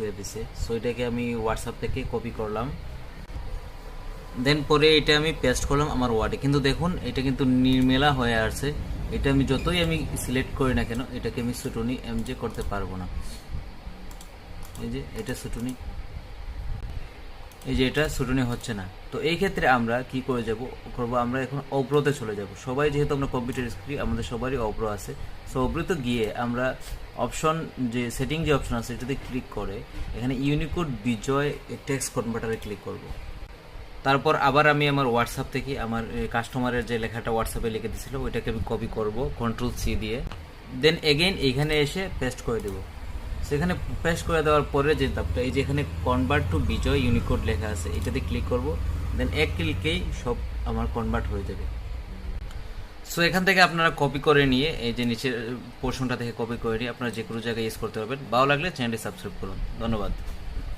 করে দিছে সো এটাকে আমি হোয়াটসঅ্যাপ থেকে কপি করলাম। দেন পরে এটা আমি পেস্ট করলাম আমার ওয়ার্ডে কিন্তু দেখুন, এটা কিন্তু নির্মেলা হয়ে আসছে। এটা আমি যতই আমি সিলেক্ট করি না কেন, এটাকে আমি সুটুনি এমজে করতে পারব না। এই যে, এটা সুটুনি এই যে এটা ছুটুনি হচ্ছে না। তো এই ক্ষেত্রে আমরা কি করে যাব, করব? আমরা এখন অপ্রোতে চলে যাব। সবাই যেহেতু আমরা কম্পিউটার স্ক্রিন আমাদের সবারই অপ্রো আছে। সো অপ্রোতে গিয়ে আমরা অপশন যে সেটিং যে অপশন আছে, এটাতে ক্লিক করে এখানে ইউনিকোড বিজয় টেক্সট কনভার্টারে ক্লিক করব। তারপর আবার আমি আমার হোয়াটসঅ্যাপ থেকে আমার কাস্টমারের যে লেখাটা হোয়াটসঅ্যাপে লিখে দিয়েছিল, ওইটাকে আমি কপি করব কন্ট্রোল সি দিয়ে। দেন এগেইন এখানে এসে পেস্ট করে দেবো। সেখানে প্রেস করে দেওয়ার পরে যে ধাপটা, এই যে এখানে কনভার্ট টু বিজয় ইউনিকোড লেখা আছে, এটাতে ক্লিক করব দেন এক ক্লিকেই সব আমার কনভার্ট হয়ে যাবে। সো এখান থেকে আপনারা কপি করে নিয়ে, এই যে নিচের পোর্শনটা থেকে কপি করে নিয়ে আপনারা যে কোনো জায়গায় ইউজ করতে পারবেন। ভালো লাগলে চ্যানেলটি সাবস্ক্রাইব করুন। ধন্যবাদ।